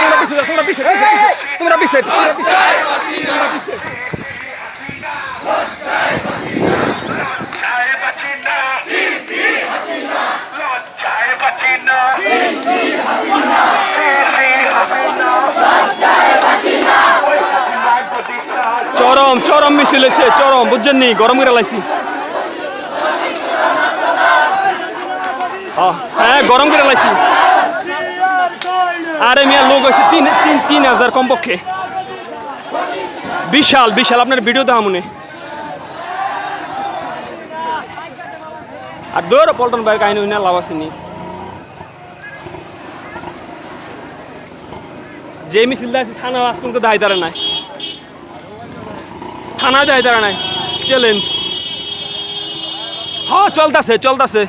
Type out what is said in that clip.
তোমরা পিছে যাও, তোমরা পিছে, পিছে, পিছে। তোমরা পিছে, তোমরা পিছে, চরম চরম মিছিল হয়েছে চরম, বুঝছেন নি? গরম করে লাইছি। হ্যাঁ গরম করে লাইছি। আরে মিয়া, লোক হয়েছে তিন তিন তিন হাজার কমপক্ষে। বিশাল বিশাল, আপনার ভিডিও দেওয়া মনে আর দৌড় পল্টন বাইরের কাহিনী হইনা লাভ আসেনি যে মিছিল থানা আজ পর্যন্ত দায় দাঁড়া নাই। থানা যায় দাঁড়ায় চ্যালেঞ্জ হ্যাঁ চলতেছে চলতেছে।